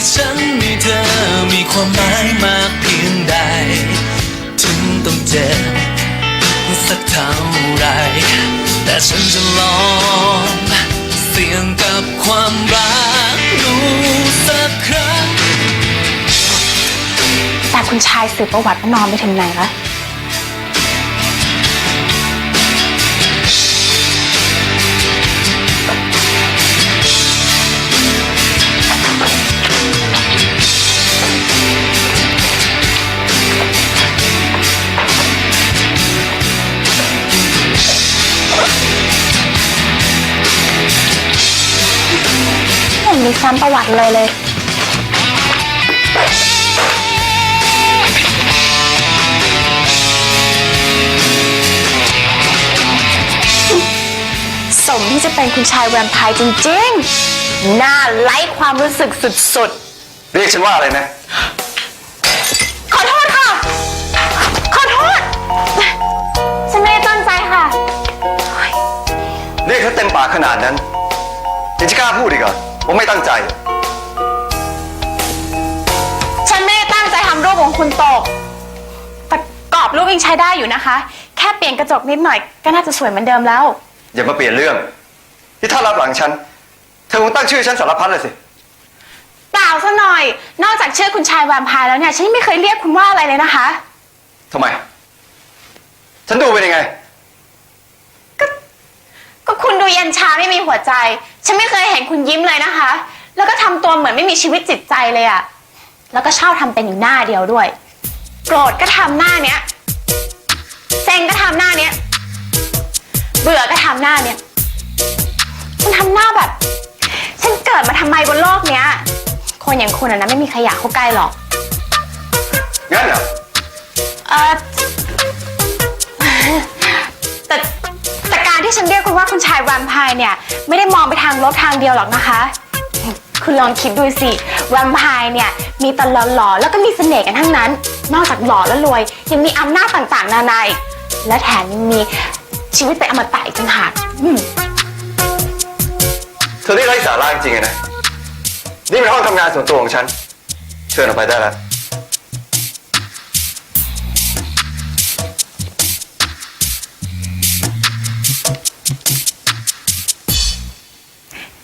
ที่ฉันมีเธอมีความหมายมากเพียงใด ถึงต้องเจ็บสักเท่าไร แต่ฉันจะลองเสี่ยงกับความรักดูสักครั้ง แต่คุณชายสืบประวัติว่านอนไปถึงไหนละ วัติเลยเลย สมที่จะเป็นคุณชายแวมไพร์จริงๆน่าไร้ความรู้สึกสุดเรียกฉันว่าอะไรนะ ๆ ขอโทษค่ะ ขอโทษ ฉันไม่ได้ตั้งใจค่ะ เรียกเขาเต็มปากขนาดนั้นยังจะกล้าพูดอีกเหรอว่าไม่ตั้งใจ ของคุณตก แต่กรอบรูปยังใช้ได้อยู่นะคะ แค่เปลี่ยนกระจกนิดหน่อยก็น่าจะสวยเหมือนเดิมแล้ว อย่ามาเปลี่ยนเรื่อง ที่ถ้ารับหลังฉัน เธอคงตั้งชื่อฉันสารพัดเลยสิ เปล่าซะหน่อย นอกจากชื่อคุณชายแวมไพร์แล้วเนี่ยฉันยังไม่เคยเรียกคุณว่าอะไรเลยนะคะ ทำไม ฉันดูเป็นยังไง ก็คุณดูเย็นชาไม่มีหัวใจ ฉันไม่เคยเห็นคุณยิ้มเลยนะคะ แล้วก็ทำตัวเหมือนไม่มีชีวิตจิตใจเลยอะ แล้วก็ชอบทำเป็นอยู่หน้าเดียวด้วย โกรธก็ทำหน้าเนี้ยเซ็งก็ทำหน้าเนี้ย เบื่อก็ทำหน้าเนี้ยคุณทำหน้าแบบ ฉันเกิดมาทำไมบนโลกเนี้ย คนอย่างคุณอะนะไม่มีใครอยากเข้าใกล้หรอก งั้นเหรอ เออแต่แต่การที่ฉันเรียกคุณว่าคุณชายแวมไพร์เนี่ย ไม่ได้มองไปทางลบทางเดียวหรอกนะคะ คุณลองคิดดูสิแวมไพร์เนี่ย มีแตหล่อๆแล้วก็มีเสน่ห์กันทั้งนั้น นอกจากหล่อแล้วรวย ยังมีอำนาจต่างๆ นานาอีกและแถมยังมีชีวิตเป็นอมตะอีกต่างหากอืมเธอนี่ไร้สาระจริงๆอะนะ นี่เป็นห้องทำงานส่วนตัวของฉัน เชิญออกไปได้แล้ว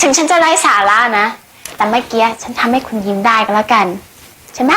ถึงฉันจะไร้สาระนะ แต่เมื่อกี้ฉันทำให้คุณยิ้มได้ก็แล้วกันใช่ไหม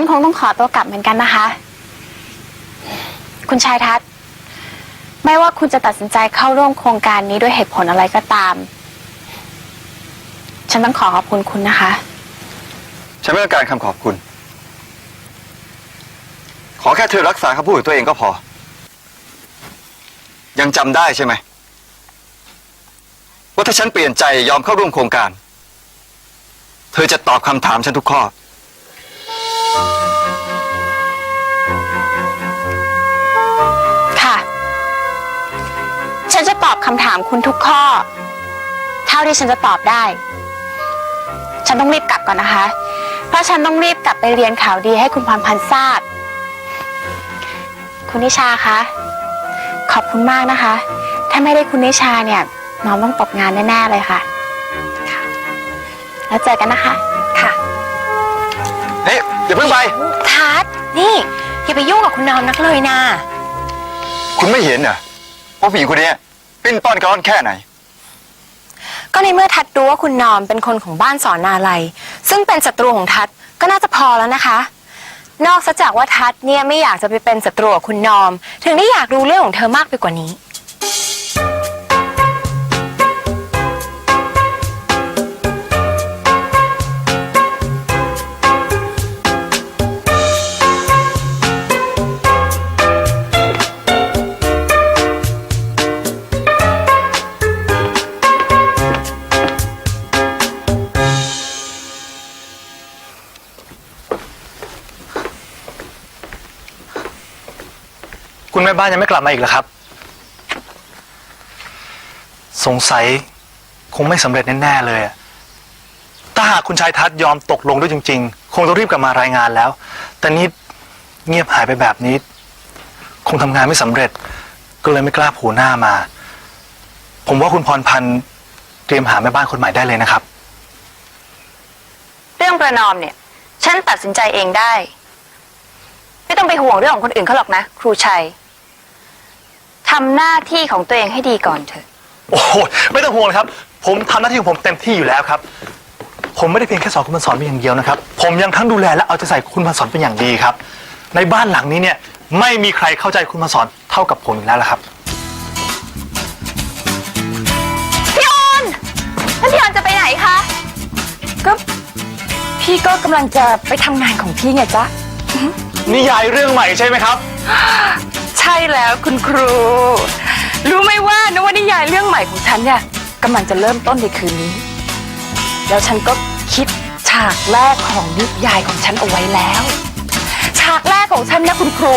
ฉันคงต้องขอตัวกลับเหมือนกันนะคะ คุณชายทัศน์ไม่ว่าคุณจะตัดสินใจเข้าร่วมโครงการนี้ด้วยเหตุผลอะไรก็ตาม ฉันต้องขอขอบคุณคุณนะคะ ฉันไม่ต้องการคำขอบคุณ ขอแค่เธอรักษาคำพูดของตัวเองก็พอ ยังจำได้ใช่ไหม ว่าถ้าฉันเปลี่ยนใจยอมเข้าร่วมโครงการ เธอจะตอบคำถามฉันทุกข้อ คำถามคุณทุกข้อ เท่าที่ฉันจะตอบได้ ฉันต้องรีบกลับก่อนนะคะ เพราะฉันต้องรีบกลับไปเรียนข่าวดีให้คุณพรพันธ์ทราบ คุณนิชาคะ ขอบคุณมากนะคะ ถ้าไม่ได้คุณนิชาเนี่ยน้องต้องตกงานแน่ๆเลยค่ะค่ะแล้วเจอกันนะคะ ค่ะ เฮ้ยอย่าเพิ่งไป ทัศนี่ อย่าไปยุ่งกับคุณน้อมนักเลยนะ คุณไม่เห็นเหรอว่าผู้หญิงคนนี้ ปิ้นป้อนกระร่อนแค่ไหน ก็ในเมื่อทัดรู้ว่าคุณนอมเป็นคนของบ้านสอนนาลัยซึ่งเป็นศัตรูของทัดก็น่าจะพอแล้วนะคะ นอกจากว่าทัดเนี่ยไม่อยากจะไปเป็นศัตรูกับคุณนอม ถึงได้อยากรู้เรื่องของเธอมากไปกว่านี้ บ้านยังไม่กลับมาอีกเหรอครับ สงสัยคงไม่สำเร็จแน่ๆเลยอะถ้าหากคุณชายทัศน์ยอมตกลงด้วยจริง ๆ คงต้องรีบกลับมารายงานแล้ว แต่นี่เงียบหายไปแบบนี้ คงทำงานไม่สำเร็จ ก็เลยไม่กล้าผูหน้ามา ผมว่าคุณพรพันธ์เตรียมหาแม่บ้านคนใหม่ได้เลยนะครับ เรื่องประนอมเนี่ย ฉันตัดสินใจเองได้ ไม่ต้องไปห่วงเรื่องของคนอื่นเขาหรอกนะ ครูชัย ทำหน้าที่ของตัวเองให้ดีก่อนเถอะ โอ้โหไม่ต้องห่วงครับ ผมทำหน้าที่ของผมเต็มที่อยู่แล้วครับ ผมไม่ได้เพียงแค่สอนคุณพันสอนเพียงอย่างเดียวนะครับ ผมยังทั้งดูแลและเอาใจใส่คุณพันสอนเป็นอย่างดีครับ ในบ้านหลังนี้เนี่ยไม่มีใครเข้าใจคุณพันสอนเท่ากับผมอีกแล้วละครับ พี่ออนแล้วพี่ออนจะไปไหนคะ ก็พี่ก็กำลังจะไปทำงานของพี่ไงจ๊ะ นิยายเรื่องใหม่ใช่ไหมครับใช่แล้วคุณครู รู้ไหมว่านวนิยายเรื่องใหม่ของฉันเนี่ยกำลังจะเริ่มต้นในคืนนี้ แล้วฉันก็คิดฉากแรกของนิยายของฉันเอาไว้แล้ว ฉากแรกของฉันนะคุณครู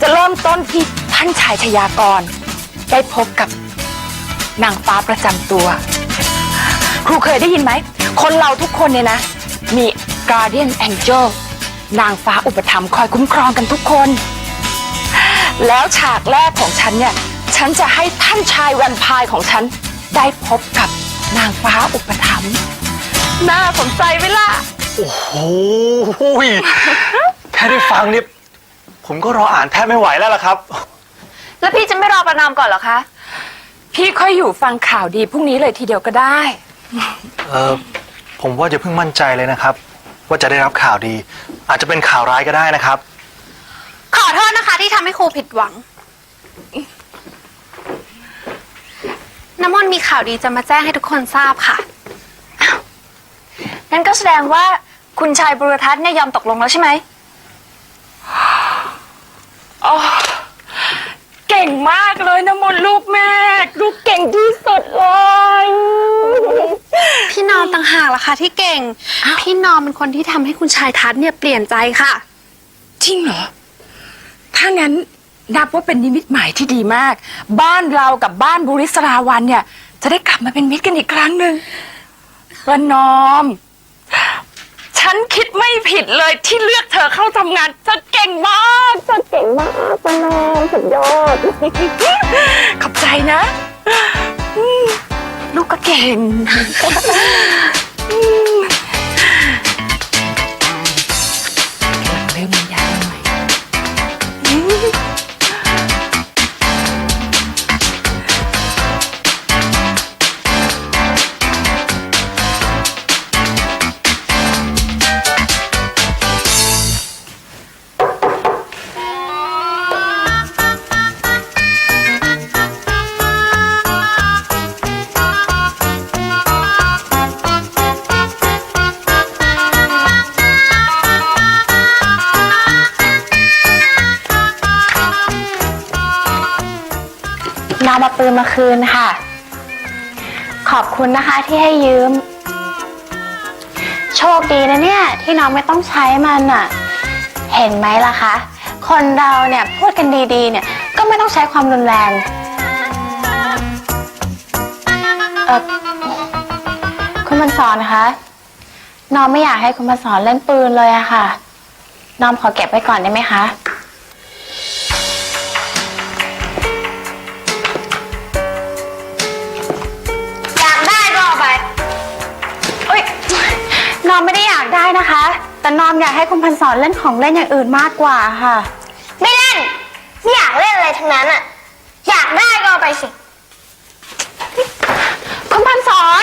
จะเริ่มต้นที่ท่านชายชยากร ได้พบกับนางฟ้าประจำตัว ครูเคยได้ยินไหม คนเราทุกคนเนี่ยนะ มี guardian angel นางฟ้าอุปถัมภ์คอยคุ้มครองกันทุกคน แล้วฉากแรกของฉันเนี่ย ฉันจะให้ท่านชายแวมไพร์ของฉัน ได้พบกับนางฟ้าอุปถัมภ์น่าสนใจไหมล่ะ โอ้โหแค่ได้ฟังเนี่ยผมก็รออ่านแทบไม่ไหวแล้วล่ะครับ แล้วพี่จะไม่รอประนอมก่อนเหรอคะ พี่ค่อยอยู่ฟังข่าวดีพรุ่งนี้เลยทีเดียวก็ได้ เออผมว่าอย่าเพิ่งมั่นใจเลยนะครับ ว่าจะได้รับข่าวดี อาจจะเป็นข่าวร้ายก็ได้นะครับ ขอโทษนะคะ ที่ทำให้ครูผิดหวัง น้ำมนต์มีข่าวดีจะมาแจ้งให้ทุกคนทราบค่ะ งั้นก็แสดงว่าคุณชายบุรทัศน์เนี่ยยอมตกลงแล้วใช่ไหม อ๋อ เก่งมากเลยนะมนต์ลูกแม่ลูกเก่งที่สุดเลย พี่นอมต่างหากล่ะค่ะที่เก่ง พี่นอมเป็นคนที่ทำให้คุณชายทัศน์เนี่ยเปลี่ยนใจค่ะ จริงเหรอ ถ้างั้นนับว่าเป็นนิมิตหมายที่ดีมาก บ้านเรากับบ้านบุริสราวันเนี่ย จะได้กลับมาเป็นมิตรกันอีกครั้งหนึ่งประนอม ฉันคิดไม่ผิดเลยที่เลือกเธอเข้าทำงานเธอเก่งมากเธอเก่งมากประนอมสุดยอด ขอบใจนะอืมลูกก็เก่งเริ่ม คืนค่ะ ขอบคุณนะคะที่ให้ยืม โชคดีนะเนี่ย ที่น้องไม่ต้องใช้มันอะเห็นไหมล่ะคะ คนเราเนี่ยพูดกันดีๆเนี่ยก็ไม่ต้องใช้ความรุนแรงเออคุณมันสอนนะคะน้องไม่อยากให้คุณมาสอนเล่นปืนเลยอะค่ะ น้องขอเก็บไว้ก่อนได้ไหมคะ นะคะ แต่น้องอยากให้คุณพันสอนเล่นของเล่นอย่างอื่นมากกว่าค่ะ ไม่เล่น ไม่อยากเล่นอะไรทั้งนั้นอะอยากได้ก็เอาไปสิ คุณพันสอน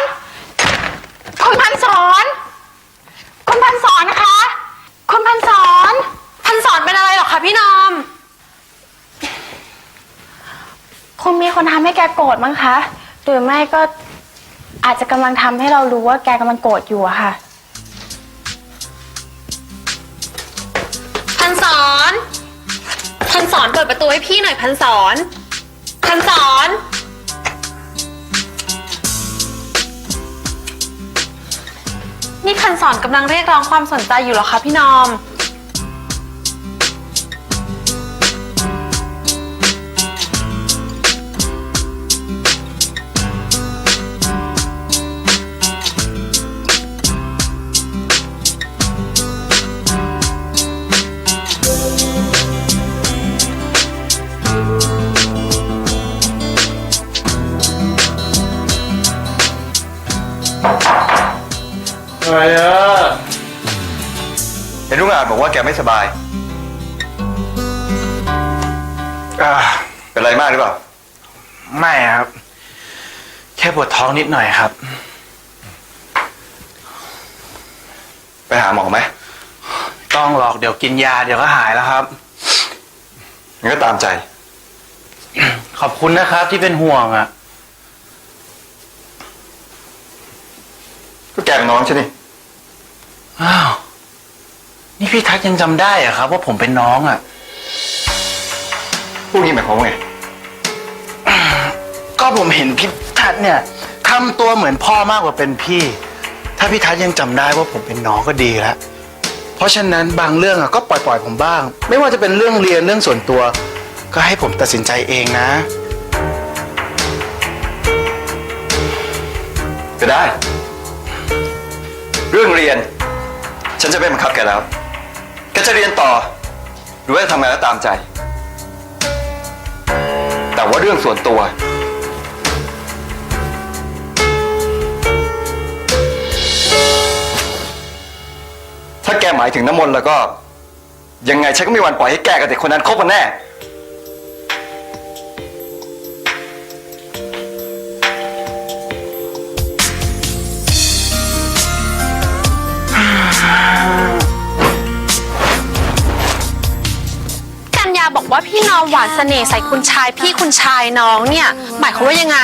คุณพันสอน คุณพันสอนนะคะ คุณพันสอน พันสอนเป็นอะไรหรอคะพี่นอม คงมีคนทำให้แกโกรธมั้งคะ หรือไม่ก็อาจจะกำลังทำให้เรารู้ว่าแกกำลังโกรธอยู่อะค่ะ พันสอนพันสอนเปิดประตูให้พี่หน่อยพันสอน พันสอน นี่พันสอนกำลังเรียกร้องความสนใจอยู่เหรอคะพี่นอม บอกว่าแกไม่สบายอ่าเป็นไรมากหรือเปล่า ไม่ครับ แค่ปวดท้องนิดหน่อยครับ ไปหาหมอไหมต้องหรอกเดี๋ยวกินยาเดี๋ยวก็หายแล้วครับ งั้นก็ตามใจ ขอบคุณนะครับที่เป็นห่วงอะ ก็แกเป็นน้องใช่นี่อ้าว นี่พี่ทัศน์ยังจำได้เหรอะครับ ว่าผมเป็นน้องอะพวกนี้หมายความว่าไง ก็ผมเห็นพี่ทัศน์เนี่ยทำตัวเหมือนพ่อมากกว่าเป็นพี่ ถ้าพี่ทัศน์ยังจำได้ว่าผมเป็นน้องก็ดีแล้วเพราะฉะนั้นบางเรื่องอะก็ปล่อยปล่อยๆผมบ้าง ไม่ว่าจะเป็นเรื่องเรียนเรื่องส่วนตัว ก็ให้ผมตัดสินใจเองนะ ก็ได้ เรื่องเรียน ฉันจะไม่บังคับแกแล้วแกจะเรียนต่อ หรือว่าจะทำงานแล้วตามใจ แต่ว่าเรื่องส่วนตัว ถ้าแกหมายถึงน้ำมนต์แล้วก็ ยังไงฉันก็ไม่มีวันปล่อยให้แกกับเด็กคนนั้นคบกันแน่ ว่าพี่น้องหวานเสน่ห์ใส่คุณชายพี่คุณชายน้องเนี่ยหมายความว่ายังไง